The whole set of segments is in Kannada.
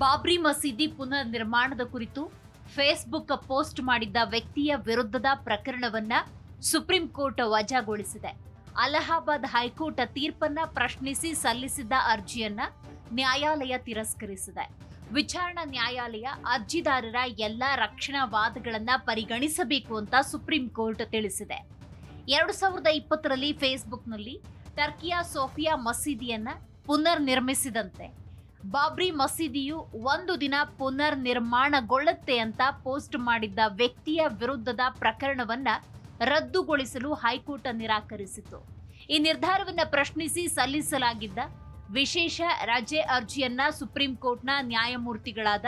ಬಾಬ್ರಿ ಮಸೀದಿ ಪುನರ್ ನಿರ್ಮಾಣದ ಕುರಿತು ಫೇಸ್ಬುಕ್ ಪೋಸ್ಟ್ ಮಾಡಿದ್ದ ವ್ಯಕ್ತಿಯ ವಿರುದ್ಧದ ಪ್ರಕರಣವನ್ನ ಸುಪ್ರೀಂ ಕೋರ್ಟ್ ವಜಾಗೊಳಿಸಿದೆ. ಅಲಹಾಬಾದ್ ಹೈಕೋರ್ಟ್ ತೀರ್ಪನ್ನ ಪ್ರಶ್ನಿಸಿ ಸಲ್ಲಿಸಿದ್ದ ಅರ್ಜಿಯನ್ನ ನ್ಯಾಯಾಲಯ ತಿರಸ್ಕರಿಸಿದೆ. ವಿಚಾರಣಾ ನ್ಯಾಯಾಲಯ ಅರ್ಜಿದಾರರ ಎಲ್ಲ ರಕ್ಷಣಾ ವಾದಗಳನ್ನ ಪರಿಗಣಿಸಬೇಕು ಅಂತ ಸುಪ್ರೀಂ ಕೋರ್ಟ್ ತಿಳಿಸಿದೆ. ಎರಡು ಸಾವಿರದ ಇಪ್ಪತ್ತರಲ್ಲಿ ಫೇಸ್ಬುಕ್ನಲ್ಲಿ ಟರ್ಕಿಯ ಸೋಫಿಯಾ ಮಸೀದಿಯನ್ನ ಪುನರ್ ನಿರ್ಮಿಸಿದಂತೆ ಬಾಬ್ರಿ ಮಸೀದಿಯು ಒಂದು ದಿನ ಪುನರ್ ನಿರ್ಮಾಣಗೊಳ್ಳುತ್ತೆ ಅಂತ ಪೋಸ್ಟ್ ಮಾಡಿದ್ದ ವ್ಯಕ್ತಿಯ ವಿರುದ್ಧದ ಪ್ರಕರಣವನ್ನ ರದ್ದುಗೊಳಿಸಲು ಹೈಕೋರ್ಟ್ ನಿರಾಕರಿಸಿತು. ಈ ನಿರ್ಧಾರವನ್ನು ಪ್ರಶ್ನಿಸಿ ಸಲ್ಲಿಸಲಾಗಿದ್ದ ವಿಶೇಷ ರಜೆ ಅರ್ಜಿಯನ್ನ ಸುಪ್ರೀಂ ಕೋರ್ಟ್ನ ನ್ಯಾಯಮೂರ್ತಿಗಳಾದ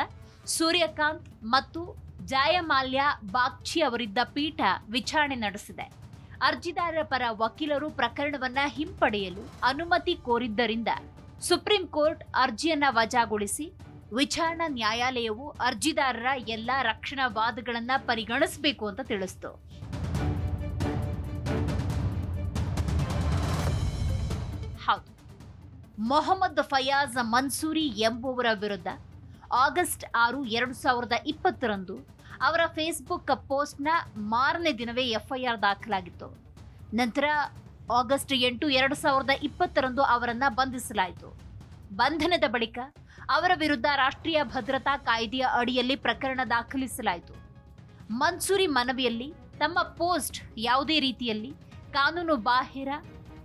ಸೂರ್ಯಕಾಂತ್ ಮತ್ತು ಜಾಯಮಾಲ್ಯ ಬಾಗ್ಚಿ ಅವರಿದ್ದ ಪೀಠ ವಿಚಾರಣೆ ನಡೆಸಿದೆ. ಅರ್ಜಿದಾರರ ಪರ ವಕೀಲರು ಪ್ರಕರಣವನ್ನ ಹಿಂಪಡೆಯಲು ಅನುಮತಿ ಕೋರಿದ್ದರಿಂದ ಸುಪ್ರೀಂ ಕೋರ್ಟ್ ಅರ್ಜಿಯನ್ನ ವಜಾಗೊಳಿಸಿ ವಿಚಾರಣಾ ನ್ಯಾಯಾಲಯವು ಅರ್ಜಿದಾರರ ಎಲ್ಲಾ ರಕ್ಷಣಾ ವಾದಗಳನ್ನ ಪರಿಗಣಿಸಬೇಕು ಅಂತ ತಿಳಿಸ್ತು. ಹೌದು. ಮೊಹಮ್ಮದ್ ಫಯಾಜ್ ಮನ್ಸೂರಿ ಎಂಬುವರ ವಿರುದ್ಧ ಆಗಸ್ಟ್ ಆರು, ಎರಡು ಸಾವಿರದ ಇಪ್ಪತ್ತರಂದು ಅವರ ಫೇಸ್ಬುಕ್ ಪೋಸ್ಟ್ನ ಮಾರನೇ ದಿನವೇ ಎಫ್ಐಆರ್ ದಾಖಲಾಗಿತ್ತು. ನಂತರ ಆಗಸ್ಟ್ ಎಂಟು, ಎರಡು ಸಾವಿರದ ಇಪ್ಪತ್ತರಂದು ಅವರನ್ನು ಬಂಧಿಸಲಾಯಿತು. ಬಂಧನದ ಬಳಿಕ ಅವರ ವಿರುದ್ಧ ರಾಷ್ಟ್ರೀಯ ಭದ್ರತಾ ಕಾಯ್ದೆಯ ಅಡಿಯಲ್ಲಿ ಪ್ರಕರಣ ದಾಖಲಿಸಲಾಯಿತು. ಮನ್ಸೂರಿ ಮನವಿಯಲ್ಲಿ ತಮ್ಮ ಪೋಸ್ಟ್ ಯಾವುದೇ ರೀತಿಯಲ್ಲಿ ಕಾನೂನು ಬಾಹಿರ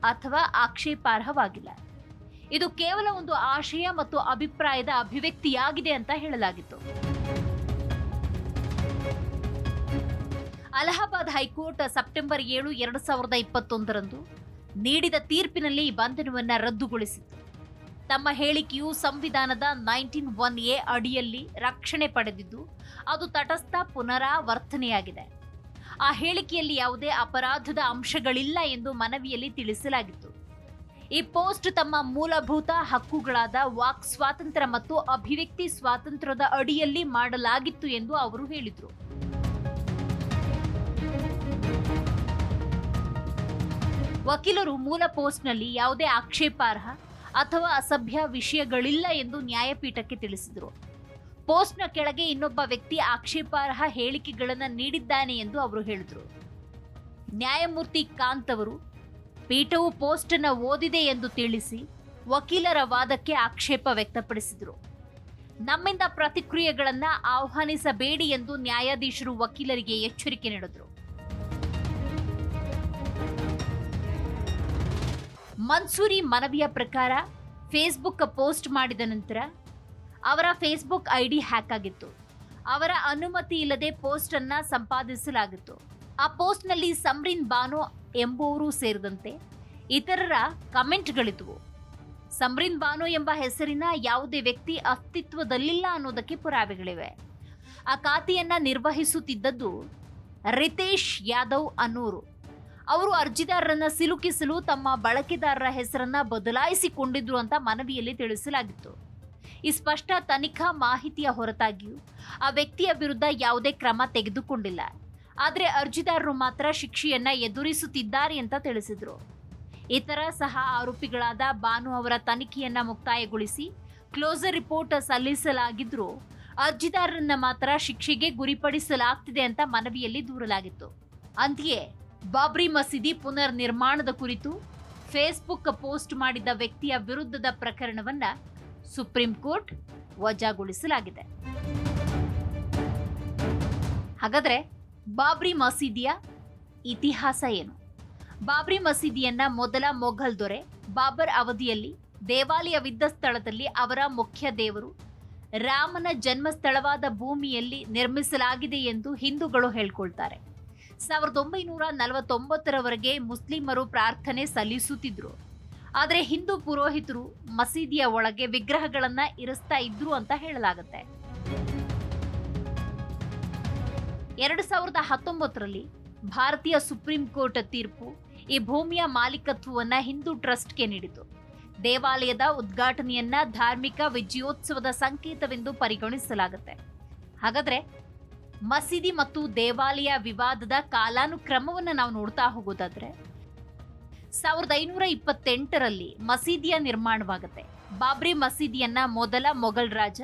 ಅಥವಾ ಆಕ್ಷೇಪಾರ್ಹವಾಗಿಲ್ಲ. ಇದು ಕೇವಲ ಒಂದು ಆಶಯ ಮತ್ತು ಅಭಿಪ್ರಾಯದ ಅಭಿವ್ಯಕ್ತಿಯಾಗಿದೆ ಅಂತ ಹೇಳಲಾಗಿತ್ತು. ಅಲಹಾಬಾದ್ ಹೈಕೋರ್ಟ್ ಸೆಪ್ಟೆಂಬರ್ ಏಳು, ಎರಡು ಸಾವಿರದ ಇಪ್ಪತ್ತೊಂದರಂದು ನೀಡಿದ ತೀರ್ಪಿನಲ್ಲಿ ಈ ಬಂಧನವನ್ನು ರದ್ದುಗೊಳಿಸಿತು ತಮ್ಮ ಹೇಳಿಕೆಯು ಸಂವಿಧಾನದ ನೈನ್ಟೀನ್ ಒನ್ ಎ ಅಡಿಯಲ್ಲಿ ರಕ್ಷಣೆ ಪಡೆದಿದ್ದು, ಅದು ತಟಸ್ಥ ಪುನರಾವರ್ತನೆಯಾಗಿದೆ. ಆ ಹೇಳಿಕೆಯಲ್ಲಿ ಯಾವುದೇ ಅಪರಾಧದ ಅಂಶಗಳಿಲ್ಲ ಎಂದು ಮನವಿಯಲ್ಲಿ ತಿಳಿಸಲಾಗಿತ್ತು. ಈ ಪೋಸ್ಟ್ ತಮ್ಮ ಮೂಲಭೂತ ಹಕ್ಕುಗಳಾದ ವಾಕ್ ಸ್ವಾತಂತ್ರ್ಯ ಮತ್ತು ಅಭಿವ್ಯಕ್ತಿ ಸ್ವಾತಂತ್ರ್ಯದ ಅಡಿಯಲ್ಲಿ ಮಾಡಲಾಗಿತ್ತು ಎಂದು ಅವರು ಹೇಳಿದರು. ವಕೀಲರು ಮೂಲ ಪೋಸ್ಟ್ನಲ್ಲಿ ಯಾವುದೇ ಆಕ್ಷೇಪಾರ್ಹ ಅಥವಾ ಅಸಭ್ಯ ವಿಷಯಗಳಿಲ್ಲ ಎಂದು ನ್ಯಾಯಪೀಠಕ್ಕೆ ತಿಳಿಸಿದರು. ಪೋಸ್ಟ್ನ ಕೆಳಗೆ ಇನ್ನೊಬ್ಬ ವ್ಯಕ್ತಿ ಆಕ್ಷೇಪಾರ್ಹ ಹೇಳಿಕೆಗಳನ್ನು ನೀಡಿದ್ದಾನೆ ಎಂದು ಅವರು ಹೇಳಿದರು. ನ್ಯಾಯಮೂರ್ತಿ ಕಾಂತ್ ಅವರು, ಪೀಠವು ಪೋಸ್ಟ್ ಅನ್ನು ಓದಿದೆ ಎಂದು ತಿಳಿಸಿ ವಕೀಲರ ವಾದಕ್ಕೆ ಆಕ್ಷೇಪ ವ್ಯಕ್ತಪಡಿಸಿದರು. ನಮ್ಮಿಂದ ಪ್ರತಿಕ್ರಿಯೆಗಳನ್ನು ಆಹ್ವಾನಿಸಬೇಡಿ ಎಂದು ನ್ಯಾಯಾಧೀಶರು ವಕೀಲರಿಗೆ ಎಚ್ಚರಿಕೆ ನೀಡಿದರು. ಮನ್ಸೂರಿ ಮನವಿಯ ಪ್ರಕಾರ ಫೇಸ್ಬುಕ್ ಪೋಸ್ಟ್ ಮಾಡಿದ ನಂತರ ಅವರ ಫೇಸ್ಬುಕ್ ಐ ಡಿ ಹ್ಯಾಕ್ ಆಗಿತ್ತು. ಅವರ ಅನುಮತಿ ಇಲ್ಲದೆ ಪೋಸ್ಟ್ ಅನ್ನ ಸಂಪಾದಿಸಲಾಗಿತ್ತು. ಆ ಪೋಸ್ಟ್ನಲ್ಲಿ ಸಮ್ರಿನ್ ಬಾನು ಎಂಬುವರು ಸೇರಿದಂತೆ ಇತರರ ಕಮೆಂಟ್ಗಳಿದ್ವು ಸಮ್ರಿನ್ ಬಾನು ಎಂಬ ಹೆಸರಿನ ಯಾವುದೇ ವ್ಯಕ್ತಿ ಅಸ್ತಿತ್ವದಲ್ಲಿಲ್ಲ ಅನ್ನೋದಕ್ಕೆ ಪುರಾವೆಗಳಿವೆ. ಆ ಖಾತೆಯನ್ನ ನಿರ್ವಹಿಸುತ್ತಿದ್ದದ್ದು ರಿತೇಶ್ ಯಾದವ್ ಅನ್ನೋರು ಅವರು ಅರ್ಜಿದಾರರನ್ನ ಸಿಲುಕಿಸಲು ತಮ್ಮ ಬಳಕೆದಾರರ ಹೆಸರನ್ನ ಬದಲಾಯಿಸಿಕೊಂಡಿದ್ರು ಅಂತ ಮನವಿಯಲ್ಲಿ ತಿಳಿಸಲಾಗಿತ್ತು. ಈ ಸ್ಪಷ್ಟ ತನಿಖಾ ಮಾಹಿತಿಯ ಹೊರತಾಗಿಯೂ ಆ ವ್ಯಕ್ತಿಯ ವಿರುದ್ಧ ಯಾವುದೇ ಕ್ರಮ ತೆಗೆದುಕೊಂಡಿಲ್ಲ. ಆದರೆ ಅರ್ಜಿದಾರರು ಮಾತ್ರ ಶಿಕ್ಷೆಯನ್ನ ಎದುರಿಸುತ್ತಿದ್ದಾರೆ ಅಂತ ತಿಳಿಸಿದರು. ಇತರ ಸಹ ಆರೋಪಿಗಳಾದ ಬಾನು ಅವರ ತನಿಖೆಯನ್ನ ಮುಕ್ತಾಯಗೊಳಿಸಿ ಕ್ಲೋಸರ್ ರಿಪೋರ್ಟ್ ಸಲ್ಲಿಸಲಾಗಿದ್ರೂ ಅರ್ಜಿದಾರರನ್ನ ಮಾತ್ರ ಶಿಕ್ಷೆಗೆ ಗುರಿಪಡಿಸಲಾಗ್ತಿದೆ ಅಂತ ಮನವಿಯಲ್ಲಿ ದೂರಲಾಗಿತ್ತು. ಅಂತೆಯೇ ಬಾಬ್ರಿ ಮಸೀದಿ ಪುನರ್ ನಿರ್ಮಾಣದ ಕುರಿತು ಫೇಸ್ಬುಕ್ ಪೋಸ್ಟ್ ಮಾಡಿದ್ದ ವ್ಯಕ್ತಿಯ ವಿರುದ್ಧದ ಪ್ರಕರಣವನ್ನ ಸುಪ್ರೀಂ ಕೋರ್ಟ್ ವಜಾಗೊಳಿಸಲಾಗಿದೆ. ಹಾಗಾದ್ರೆ ಬಾಬ್ರಿ ಮಸೀದಿಯ ಇತಿಹಾಸ ಏನು? ಬಾಬ್ರಿ ಮಸೀದಿಯನ್ನ ಮೊದಲ ಮೊಘಲ್ ದೊರೆ ಬಾಬರ್ ಅವಧಿಯಲ್ಲಿ ದೇವಾಲಯವಿದ್ದ ಸ್ಥಳದಲ್ಲಿ ಅವರ ಮುಖ್ಯ ದೇವರು ರಾಮನ ಜನ್ಮಸ್ಥಳವಾದ ಭೂಮಿಯಲ್ಲಿ ನಿರ್ಮಿಸಲಾಗಿದೆ ಎಂದು ಹಿಂದೂಗಳು ಹೇಳ್ಕೊಳ್ತಾರೆ. ಸಾವಿರದ ಒಂಬೈನೂರ ನಲವತ್ತೊಂಬತ್ತರವರೆಗೆ ಮುಸ್ಲಿಮರು ಪ್ರಾರ್ಥನೆ ಸಲ್ಲಿಸುತ್ತಿದ್ರು. ಆದರೆ ಹಿಂದೂ ಪುರೋಹಿತರು ಮಸೀದಿಯ ಒಳಗೆ ವಿಗ್ರಹಗಳನ್ನ ಇರಿಸ್ತಾ ಇದ್ರು ಅಂತ ಹೇಳಲಾಗುತ್ತೆ. ಎರಡು ಸಾವಿರದ ಹತ್ತೊಂಬತ್ತರಲ್ಲಿ ಭಾರತೀಯ ಸುಪ್ರೀಂ ಕೋರ್ಟ್ ತೀರ್ಪು ಈ ಭೂಮಿಯ ಮಾಲೀಕತ್ವವನ್ನ ಹಿಂದೂ ಟ್ರಸ್ಟ್ಗೆ ನೀಡಿತು. ದೇವಾಲಯದ ಉದ್ಘಾಟನೆಯನ್ನ ಧಾರ್ಮಿಕ ವಿಜಯೋತ್ಸವದ ಸಂಕೇತವೆಂದು ಪರಿಗಣಿಸಲಾಗುತ್ತೆ. ಹಾಗಾದ್ರೆ ಮಸೀದಿ ಮತ್ತು ದೇವಾಲಯ ವಿವಾದದ ಕಾಲಾನುಕ್ರಮವನ್ನು ನಾವು ನೋಡ್ತಾ ಹೋಗೋದಾದ್ರೆ, ಸಾವಿರದ ಐನೂರ ಇಪ್ಪತ್ತೆಂಟರಲ್ಲಿ ಮಸೀದಿಯ ನಿರ್ಮಾಣವಾಗುತ್ತೆ. ಬಾಬ್ರಿ ಮಸೀದಿಯನ್ನ ಮೊದಲ ಮೊಘಲ್ ರಾಜ,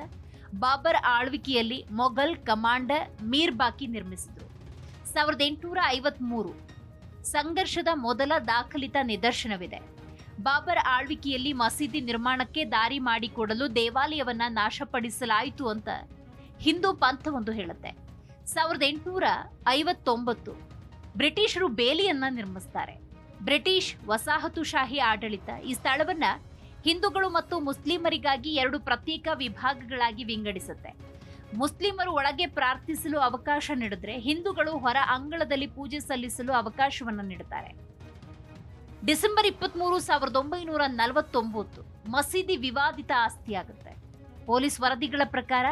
ಬಾಬರ್ ಆಳ್ವಿಕೆಯಲ್ಲಿ ಮೊಘಲ್ ಕಮಾಂಡರ್ ಮೀರ್ ಬಾಕಿ ನಿರ್ಮಿಸಿದರು. ಸಾವಿರದ ಎಂಟುನೂರ ಐವತ್ಮೂರು ಸಂಘರ್ಷದ ಮೊದಲ ದಾಖಲಿತ ನಿದರ್ಶನವಿದೆ. ಬಾಬರ್ ಆಳ್ವಿಕೆಯಲ್ಲಿ ಮಸೀದಿ ನಿರ್ಮಾಣಕ್ಕೆ ದಾರಿ ಮಾಡಿಕೊಡಲು ದೇವಾಲಯವನ್ನ ನಾಶಪಡಿಸಲಾಯಿತು ಅಂತ ಹಿಂದೂ ಪಂಥವೊಂದು ಹೇಳುತ್ತೆ. ಸಾವಿರದ ಎಂಟುನೂರ ಐವತ್ತೊಂಬತ್ತು ಬ್ರಿಟಿಷರು ಬೇಲಿಯನ್ನ ನಿರ್ಮಿಸ್ತಾರೆ. ಬ್ರಿಟಿಷ್ ವಸಾಹತುಶಾಹಿ ಆಡಳಿತ ಈ ಸ್ಥಳವನ್ನ ಹಿಂದೂಗಳು ಮತ್ತು ಮುಸ್ಲಿಮರಿಗಾಗಿ ಎರಡು ಪ್ರತ್ಯೇಕ ವಿಭಾಗಗಳಾಗಿ ವಿಂಗಡಿಸುತ್ತೆ. ಮುಸ್ಲಿಮರು ಒಳಗೆ ಪ್ರಾರ್ಥಿಸಲು ಅವಕಾಶ ನೀಡಿದ್ರೆ ಹಿಂದೂಗಳು ಹೊರ ಅಂಗಳದಲ್ಲಿ ಪೂಜೆ ಸಲ್ಲಿಸಲು ಅವಕಾಶವನ್ನು ನೀಡುತ್ತಾರೆ. ಡಿಸೆಂಬರ್ ಇಪ್ಪತ್ಮೂರು ಸಾವಿರದ ಒಂಬೈನೂರ ನಲವತ್ತೊಂಬತ್ತು ಮಸೀದಿ ವಿವಾದಿತ ಆಸ್ತಿಯಾಗುತ್ತೆ. ಪೊಲೀಸ್ ವರದಿಗಳ ಪ್ರಕಾರ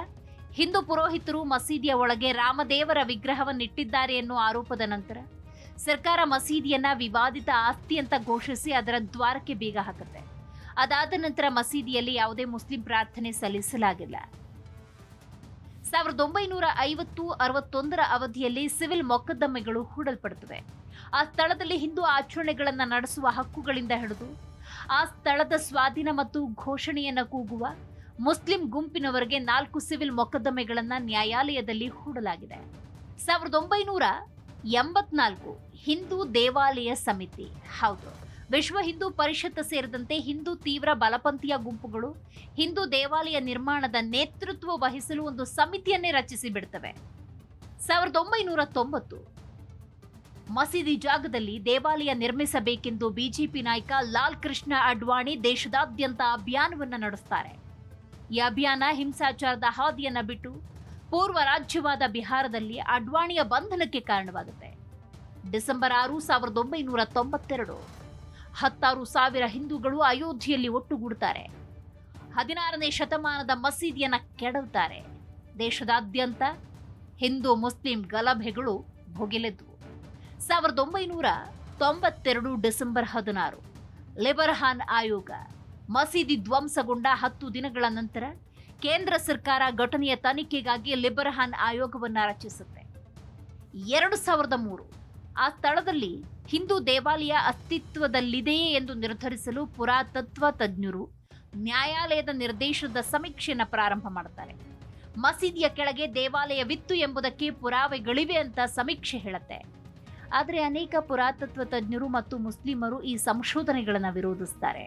ಹಿಂದೂ ಪುರೋಹಿತರು ಮಸೀದಿಯ ಒಳಗೆ ರಾಮದೇವರ ವಿಗ್ರಹವನ್ನಿಟ್ಟಿದ್ದಾರೆ ಎನ್ನುವ ಆರೋಪದ ನಂತರ ಸರ್ಕಾರ ಮಸೀದಿಯನ್ನ ವಿವಾದಿತ ಆಸ್ತಿ ಅಂತ ಘೋಷಿಸಿ ಅದರ ದ್ವಾರಕ್ಕೆ ಬೀಗ ಹಾಕುತ್ತೆ. ಅದಾದ ನಂತರ ಮಸೀದಿಯಲ್ಲಿ ಯಾವುದೇ ಮುಸ್ಲಿಂ ಪ್ರಾರ್ಥನೆ ಸಲ್ಲಿಸಲಾಗಿಲ್ಲ. ಸಾವಿರದ ಒಂಬೈನೂರ ಐವತ್ತು ಅರವತ್ತೊಂದರ ಅವಧಿಯಲ್ಲಿ ಸಿವಿಲ್ ಮೊಕದ್ದಮೆಗಳು ಹೂಡಲ್ಪಡುತ್ತವೆ. ಆ ಸ್ಥಳದಲ್ಲಿ ಹಿಂದೂ ಆಚರಣೆಗಳನ್ನು ನಡೆಸುವ ಹಕ್ಕುಗಳಿಂದ ಹಿಡಿದು, ಆ ಸ್ಥಳದ ಸ್ವಾಧೀನ ಮತ್ತು ಘೋಷಣೆಯನ್ನು ಕೂಗುವ ಮುಸ್ಲಿಂ ಗುಂಪಿನವರಿಗೆ ನಾಲ್ಕು ಸಿವಿಲ್ ಮೊಕದ್ದಮೆಗಳನ್ನು ನ್ಯಾಯಾಲಯದಲ್ಲಿ ಹೂಡಲಾಗಿದೆ. ಸಾವಿರದ ಒಂಬೈನೂರ ಎಂಬತ್ನಾಲ್ಕು ಹಿಂದೂ ದೇವಾಲಯ ಸಮಿತಿ. ಹೌದು. ವಿಶ್ವ ಹಿಂದೂ ಪರಿಷತ್ ಸೇರಿದಂತೆ ಹಿಂದೂ ತೀವ್ರ ಬಲಪಂಥೀಯ ಗುಂಪುಗಳು ಹಿಂದೂ ದೇವಾಲಯ ನಿರ್ಮಾಣದ ನೇತೃತ್ವ ವಹಿಸಲು ಒಂದು ಸಮಿತಿಯನ್ನೇ ರಚಿಸಿ ಬಿಡ್ತವೆ. ಸಾವಿರದ ಒಂಬೈನೂರ ತೊಂಬತ್ತು ಮಸೀದಿ ಜಾಗದಲ್ಲಿ ದೇವಾಲಯ ನಿರ್ಮಿಸಬೇಕೆಂದು ಬಿಜೆಪಿ ನಾಯಕ ಲಾಲ್ ಕೃಷ್ಣ ಅಡ್ವಾಣಿ ದೇಶದಾದ್ಯಂತ ಅಭಿಯಾನವನ್ನು ನಡೆಸ್ತಾರೆ. ಈ ಅಭಿಯಾನ ಹಿಂಸಾಚಾರದ ಹಾದಿಯನ್ನ ಬಿಟ್ಟು ಪೂರ್ವ ರಾಜ್ಯವಾದ ಬಿಹಾರದಲ್ಲಿ ಅಡ್ವಾಣಿಯ ಬಂಧನಕ್ಕೆ ಕಾರಣವಾಗುತ್ತೆ. ಡಿಸೆಂಬರ್ ಆರು ಸಾವಿರದ ಒಂಬೈನೂರ ತೊಂಬತ್ತೆರಡು. ಹತ್ತಾರು ಸಾವಿರ ಹಿಂದೂಗಳು ಅಯೋಧ್ಯೆಯಲ್ಲಿ ಒಟ್ಟುಗೂಡುತ್ತಾರೆ ಹದಿನಾರನೇ ಶತಮಾನದ ಮಸೀದಿಯನ್ನು ಕೆಡವುತ್ತಾರೆ. ದೇಶದಾದ್ಯಂತ ಹಿಂದೂ ಮುಸ್ಲಿಂ ಗಲಭೆಗಳು ಭುಗಿಲೆದ್ವು ಸಾವಿರದ ಒಂಬೈನೂರ ತೊಂಬತ್ತೆರಡು ಡಿಸೆಂಬರ್ ಹದಿನಾರು, ಲಿಬರ್ಹಾನ್ ಆಯೋಗ. ಮಸೀದಿ ಧ್ವಂಸಗೊಂಡ ಹತ್ತು ದಿನಗಳ ನಂತರ ಕೇಂದ್ರ ಸರ್ಕಾರ ಘಟನೆಯ ತನಿಖೆಗಾಗಿ ಲಿಬರ್ಹಾನ್ ಆಯೋಗವನ್ನು ರಚಿಸುತ್ತೆ. ಎರಡು ಸಾವಿರದ ಮೂರು, ಆ ಸ್ಥಳದಲ್ಲಿ ಹಿಂದೂ ದೇವಾಲಯ ಅಸ್ತಿತ್ವದಲ್ಲಿದೆಯೇ ಎಂದು ನಿರ್ಧರಿಸಲು ಪುರಾತತ್ವ ತಜ್ಞರು ನ್ಯಾಯಾಲಯದ ನಿರ್ದೇಶನದ ಸಮೀಕ್ಷೆಯನ್ನು ಪ್ರಾರಂಭ ಮಾಡುತ್ತಾರೆ ಮಸೀದಿಯ ಕೆಳಗೆ ದೇವಾಲಯವಿತ್ತು ಎಂಬುದಕ್ಕೆ ಪುರಾವೆಗಳಿವೆ ಅಂತ ಸಮೀಕ್ಷೆ ಹೇಳುತ್ತೆ. ಆದರೆ ಅನೇಕ ಪುರಾತತ್ವ ತಜ್ಞರು ಮತ್ತು ಮುಸ್ಲಿಮರು ಈ ಸಂಶೋಧನೆಗಳನ್ನು ವಿರೋಧಿಸ್ತಾರೆ.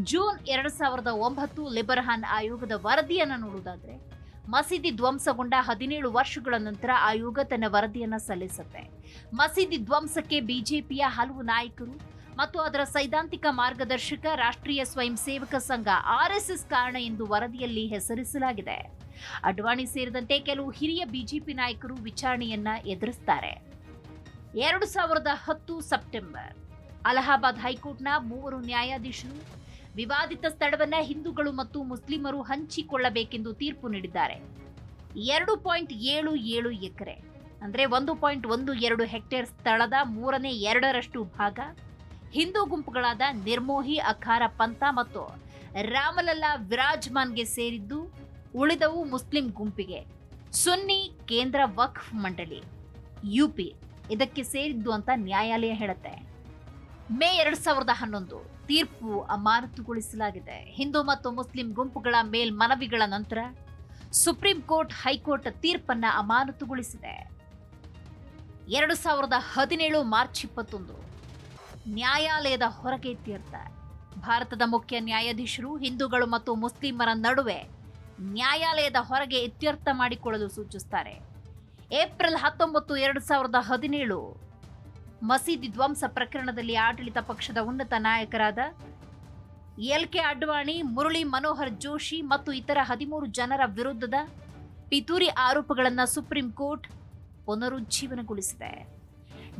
ಜೂನ್ ಎರಡು ಸಾವಿರದ ಒಂಬತ್ತು ಲಿಬರ್ಹಾನ್ ಆಯೋಗದ ವರದಿಯನ್ನು ನೋಡುವುದಾದ್ರೆ, ಮಸೀದಿ ಧ್ವಂಸಗೊಂಡ ಹದಿನೇಳು ವರ್ಷಗಳ ನಂತರ ಆಯೋಗ ತನ್ನ ವರದಿಯನ್ನು ಸಲ್ಲಿಸುತ್ತೆ. ಮಸೀದಿ ಧ್ವಂಸಕ್ಕೆ ಬಿಜೆಪಿಯ ಹಲವು ನಾಯಕರು ಮತ್ತು ಅದರ ಸೈದ್ಧಾಂತಿಕ ಮಾರ್ಗದರ್ಶಕ, ರಾಷ್ಟ್ರೀಯ ಸ್ವಯಂ ಸೇವಕ ಸಂಘ ಆರ್ಎಸ್ಎಸ್ ಕಾರಣ ಎಂದು ವರದಿಯಲ್ಲಿ ಹೆಸರಿಸಲಾಗಿದೆ. ಅಡ್ವಾಣಿ ಸೇರಿದಂತೆ ಕೆಲವು ಹಿರಿಯ ಬಿಜೆಪಿ ನಾಯಕರು ವಿಚಾರಣೆಯನ್ನ ಎದುರಿಸ್ತಾರೆ. ಎರಡು ಸಾವಿರದ ಹತ್ತು ಸೆಪ್ಟೆಂಬರ್, ಅಲಹಾಬಾದ್ ಹೈಕೋರ್ಟ್ನ ಮೂವರು ನ್ಯಾಯಾಧೀಶರು ವಿವಾದಿತ ಸ್ಥಳವನ್ನ ಹಿಂದೂಗಳು ಮತ್ತು ಮುಸ್ಲಿಮರು ಹಂಚಿಕೊಳ್ಳಬೇಕೆಂದು ತೀರ್ಪು ನೀಡಿದ್ದಾರೆ. ಎರಡು ಪಾಯಿಂಟ್ ಏಳು ಏಳು ಎಕರೆ, ಅಂದ್ರೆ ಒಂದು ಪಾಯಿಂಟ್ ಒಂದು ಎರಡು ಹೆಕ್ಟೇರ್ ಸ್ಥಳದ ಮೂರನೇ ಎರಡರಷ್ಟು ಭಾಗ, ಹಿಂದೂ ಗುಂಪುಗಳಾದ ನಿರ್ಮೋಹಿ, ಅಖಾರ, ಪಂಥ ಮತ್ತು ರಾಮಲಲ್ಲಾ ವಿರಾಜ್ಮಾನ್ಗೆ ಸೇರಿದ್ದು ಉಳಿದವು ಮುಸ್ಲಿಂ ಗುಂಪಿಗೆ. ಸುನ್ನಿ ಕೇಂದ್ರ ವಕ್ಫ್ ಮಂಡಳಿ ಯುಪಿ ಇದಕ್ಕೆ ಸೇರಿದ್ದು ಅಂತ ನ್ಯಾಯಾಲಯ ಹೇಳುತ್ತೆ. ಮೇ ಎರಡ್ ಸಾವಿರದ ಹನ್ನೊಂದು ತೀರ್ಪು ಅಮಾನತುಗೊಳಿಸಲಾಗಿದೆ. ಹಿಂದೂ ಮತ್ತು ಮುಸ್ಲಿಂ ಗುಂಪುಗಳ ಮೇಲ್ಮನವಿಗಳ ನಂತರ ಸುಪ್ರೀಂ ಕೋರ್ಟ್ ಹೈಕೋರ್ಟ್ ತೀರ್ಪನ್ನ ಅಮಾನತುಗೊಳಿಸಿದೆ. ಎರಡು ಸಾವಿರದ ಹದಿನೇಳು ಮಾರ್ಚ್ ಇಪ್ಪತ್ತೊಂದು, ನ್ಯಾಯಾಲಯದ ಹೊರಗೆ ತೀರ್ಥ. ಭಾರತದ ಮುಖ್ಯ ನ್ಯಾಯಾಧೀಶರು, ಹಿಂದೂಗಳು ಮತ್ತು ಮುಸ್ಲಿಮರ ನಡುವೆ ನ್ಯಾಯಾಲಯದ ಹೊರಗೆ ಇತ್ಯರ್ಥ ಮಾಡಿಕೊಳ್ಳಲು ಸೂಚಿಸುತ್ತಾರೆ ಏಪ್ರಿಲ್ ಹತ್ತೊಂಬತ್ತು, ಎರಡು ಸಾವಿರದ ಹದಿನೇಳು ಮಸೀದಿ ಧ್ವಂಸ ಪ್ರಕರಣದಲ್ಲಿ ಆಡಳಿತ ಪಕ್ಷದ ಉನ್ನತ ನಾಯಕರಾದ ಎಲ್ ಕೆ ಅಡ್ವಾಣಿ, ಮುರಳಿ ಮನೋಹರ್ ಜೋಶಿ ಮತ್ತು ಇತರ ಹದಿಮೂರು ಜನರ ವಿರುದ್ಧದ ಪಿತೂರಿ ಆರೋಪಗಳನ್ನು ಸುಪ್ರೀಂ ಕೋರ್ಟ್ ಪುನರುಜ್ಜೀವನಗೊಳಿಸಿದೆ.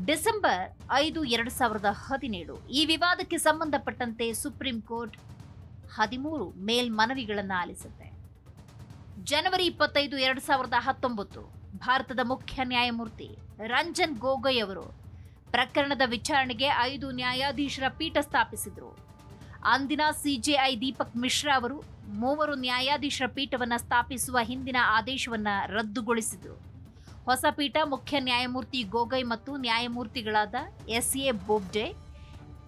ಡಿಸೆಂಬರ್ ಐದು, ಎರಡು ಸಾವಿರದ ಹದಿನೇಳು. ಈ ವಿವಾದಕ್ಕೆ ಸಂಬಂಧಪಟ್ಟಂತೆ ಸುಪ್ರೀಂ ಕೋರ್ಟ್ ಹದಿಮೂರು ಮೇಲ್ಮನವಿಗಳನ್ನು ಆಲಿಸುತ್ತೆ ಜನವರಿ ಇಪ್ಪತ್ತೈದು, ಎರಡು ಸಾವಿರದ ಹತ್ತೊಂಬತ್ತು, ಭಾರತದ ಮುಖ್ಯ ನ್ಯಾಯಮೂರ್ತಿ ರಂಜನ್ ಗೊಗೊಯ್ ಅವರು ಪ್ರಕರಣದ ವಿಚಾರಣೆಗೆ ಐದು ನ್ಯಾಯಾಧೀಶರ ಪೀಠ ಸ್ಥಾಪಿಸಿದರು. ಅಂದಿನ ಸಿಜೆಐ ದೀಪಕ್ ಮಿಶ್ರಾ ಅವರು ಮೂವರು ನ್ಯಾಯಾಧೀಶರ ಪೀಠವನ್ನು ಸ್ಥಾಪಿಸುವ ಹಿಂದಿನ ಆದೇಶವನ್ನು ರದ್ದುಗೊಳಿಸಿದರು. ಹೊಸ ಪೀಠ ಮುಖ್ಯ ನ್ಯಾಯಮೂರ್ತಿ ಗೋಗೊಯ್ ಮತ್ತು ನ್ಯಾಯಮೂರ್ತಿಗಳಾದ S A Bobde,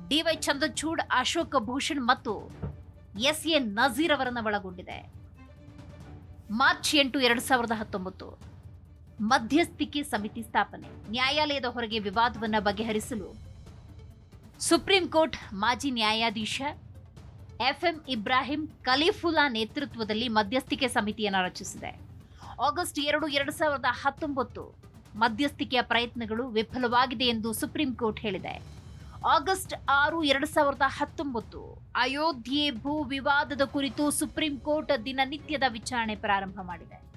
DY Chandrachud, Ashok Bhushan ಮತ್ತು ಎಸ್ ಎ ನಜೀರ್ ಅವರನ್ನು ಒಳಗೊಂಡಿದೆ. ಮಾರ್ಚ್ ಎಂಟು, ಎರಡು ಸಾವಿರದ ಹತ್ತೊಂಬತ್ತು. ಮಧ್ಯಸ್ಥಿಕೆ ಸಮಿತಿ ಸ್ಥಾಪನೆ. ನ್ಯಾಯಾಲಯದ ಹೊರಗೆ ವಿವಾದವನ್ನು ಬಗೆಹರಿಸಲು ಸುಪ್ರೀಂ ಕೋರ್ಟ್ ಮಾಜಿ ನ್ಯಾಯಾಧೀಶ ಎಫ್ಎಂ ಇಬ್ರಾಹಿಂ ಖಲೀಫುಲ್ಲಾ ನೇತೃತ್ವದಲ್ಲಿ ಮಧ್ಯಸ್ಥಿಕೆ ಸಮಿತಿಯನ್ನು ರಚಿಸಿದೆ. ಆಗಸ್ಟ್ ಎರಡು ಎರಡು ಸಾವಿರದ ಹತ್ತೊಂಬತ್ತು ಮಧ್ಯಸ್ಥಿಕೆಯ ಪ್ರಯತ್ನಗಳು ವಿಫಲವಾಗಿದೆ ಎಂದು ಸುಪ್ರೀಂ ಕೋರ್ಟ್ ಹೇಳಿದೆ. ಆಗಸ್ಟ್ ಆರು, ಎರಡು ಸಾವಿರದ ಹತ್ತೊಂಬತ್ತು ಅಯೋಧ್ಯೆ ಭೂ ವಿವಾದದ ಕುರಿತು ಸುಪ್ರೀಂ ಕೋರ್ಟ್ ದಿನನಿತ್ಯದ ವಿಚಾರಣೆ ಪ್ರಾರಂಭ ಮಾಡಿದೆ.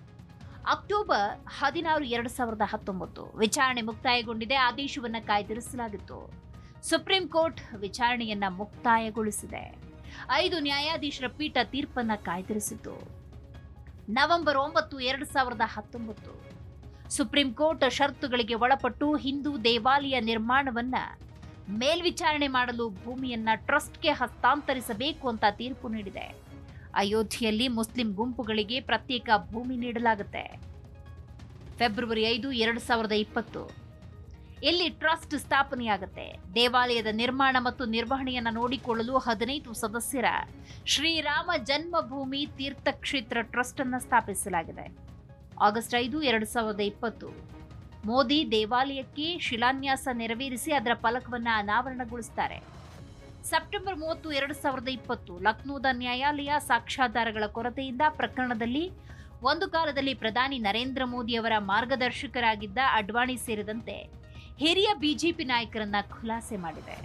ಅಕ್ಟೋಬರ್ ಹದಿನಾರು, ಎರಡು ಸಾವಿರದ ಹತ್ತೊಂಬತ್ತು. ವಿಚಾರಣೆ ಮುಕ್ತಾಯಗೊಂಡಿದೆ. ಆದೇಶವನ್ನು ಕಾಯ್ದಿರಿಸಲಾಗಿತ್ತು. Supreme court ವಿಚಾರಣೆಯನ್ನ ಮುಕ್ತಾಯಗೊಳಿಸಿದೆ. ಐದು ನ್ಯಾಯಾಧೀಶರ ಪೀಠ ತೀರ್ಪನ್ನ ಕಾಯ್ದಿರಿಸಿತು ನವೆಂಬರ್ ಒಂಬತ್ತು, ಎರಡು ಸಾವಿರದ ಹತ್ತೊಂಬತ್ತು. ಸುಪ್ರೀಂ ಕೋರ್ಟ್ ಷರತ್ತುಗಳಿಗೆ ಒಳಪಟ್ಟು ಹಿಂದೂ ದೇವಾಲಯ ನಿರ್ಮಾಣವನ್ನ ಮೇಲ್ವಿಚಾರಣೆ ಮಾಡಲು ಭೂಮಿಯನ್ನ ಟ್ರಸ್ಟ್ಗೆ ಹಸ್ತಾಂತರಿಸಬೇಕು ಅಂತ ತೀರ್ಪು ನೀಡಿದೆ. ಅಯೋಧ್ಯೆಯಲ್ಲಿ ಮುಸ್ಲಿಂ ಗುಂಪುಗಳಿಗೆ ಪ್ರತ್ಯೇಕ ಭೂಮಿ ನೀಡಲಾಗುತ್ತೆ. ಫೆಬ್ರವರಿ ಐದು, ಎರಡು ಸಾವಿರದ ಇಪ್ಪತ್ತು. ಇಲ್ಲಿ ಟ್ರಸ್ಟ್ ಸ್ಥಾಪನೆಯಾಗುತ್ತೆ? ದೇವಾಲಯದ ನಿರ್ಮಾಣ ಮತ್ತು ನಿರ್ವಹಣೆಯನ್ನು ನೋಡಿಕೊಳ್ಳಲು ಹದಿನೈದು ಸದಸ್ಯರ ಶ್ರೀರಾಮ ಜನ್ಮಭೂಮಿ ತೀರ್ಥಕ್ಷೇತ್ರ ಟ್ರಸ್ಟ್ ಅನ್ನು ಸ್ಥಾಪಿಸಲಾಗಿದೆ. ಆಗಸ್ಟ್ ಐದು, ಎರಡು ಸಾವಿರದ ಇಪ್ಪತ್ತು. ಮೋದಿ ದೇವಾಲಯಕ್ಕೆ ಶಿಲಾನ್ಯಾಸ ನೆರವೇರಿಸಿ ಅದರ ಫಲಕವನ್ನು ಅನಾವರಣಗೊಳಿಸುತ್ತಾರೆ ಸೆಪ್ಟೆಂಬರ್ ಮೂವತ್ತು, ಎರಡು ಸಾವಿರದ ಇಪ್ಪತ್ತು, ಲಕ್ನೋದ ನ್ಯಾಯಾಲಯ ಸಾಕ್ಷ್ಯಾಧಾರಗಳ ಕೊರತೆಯಿಂದ ಪ್ರಕರಣದಲ್ಲಿ ಒಂದು ಕಾಲದಲ್ಲಿ ಪ್ರಧಾನಿ ನರೇಂದ್ರ ಮೋದಿ ಅವರ ಮಾರ್ಗದರ್ಶಕರಾಗಿದ್ದ ಅಡ್ವಾಣಿ ಸೇರಿದಂತೆ ಹಿರಿಯ ಬಿಜೆಪಿ ನಾಯಕರನ್ನ ಖುಲಾಸೆ ಮಾಡಿದೆ.